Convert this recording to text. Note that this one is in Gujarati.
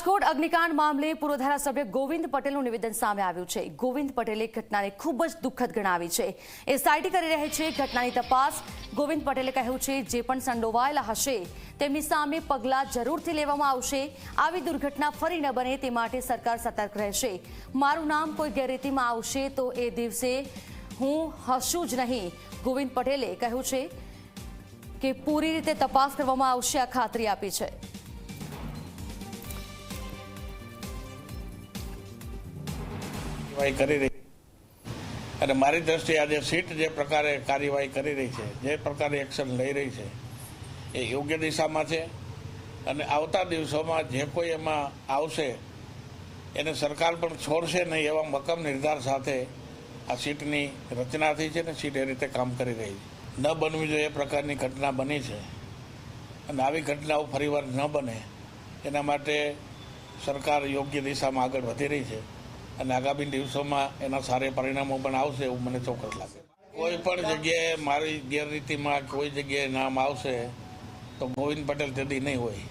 રાજકોટ અગ્નિકાંડ મામલે પૂર્વ ધારાસભ્ય ગોવિંદ પટેલનું નિવેદન સામે આવ્યું છે. ગોવિંદ પટેલે ઘટનાને ખૂબ જ દુઃખદ ગણાવી છે. એસઆઈટી કરી રહી છે ઘટનાની તપાસ. ગોવિંદ પટેલે કહ્યું છે, જે પણ સંડોવાયેલા હશે, તેમની સામે પગલાં જરૂરથી લેવામાં આવશે. આવી દુર્ઘટના ફરી ન બને તે માટે સરકાર સતર્ક રહેશે. મારું નામ કોઈ ગેરરીતિમાં આવશે તો એ દિવસે હું હશું જ નહીં. ગોવિંદ પટેલે કહ્યું છે કે પૂરી રીતે તપાસ કરવામાં આવશે આ ખાતરી આપી છે. કાર્યવાહી કરી રહી અને મારી દ્રષ્ટિએ આજે સીટ જે પ્રકારે કાર્યવાહી કરી રહી છે, જે પ્રકારે એક્શન લઈ રહી છે, એ યોગ્ય દિશામાં છે. અને આવતા દિવસોમાં જે કોઈ એમાં આવશે, એને સરકાર પણ છોડશે નહીં એવા મક્કમ નિર્ધાર સાથે આ સીટની રચના થઈ છે ને સીટ એ રીતે કામ કરી રહી છે. ન બનવી જોઈએ એ પ્રકારની ઘટના બની છે. અને આવી ઘટનાઓ ફરીવાર ન બને, એના માટે સરકાર યોગ્ય દિશામાં આગળ વધી રહી છે. અને આગામી દિવસોમાં એના સારા પરિણામો પણ આવશે એવું મને ચોક્કસ લાગે. કોઈ પણ જગ્યાએ મારી ગેરરીતિમાં કોઈ જગ્યાએ નામ આવશે તો ગોવિંદ પટેલ તેથી નહીં હોય.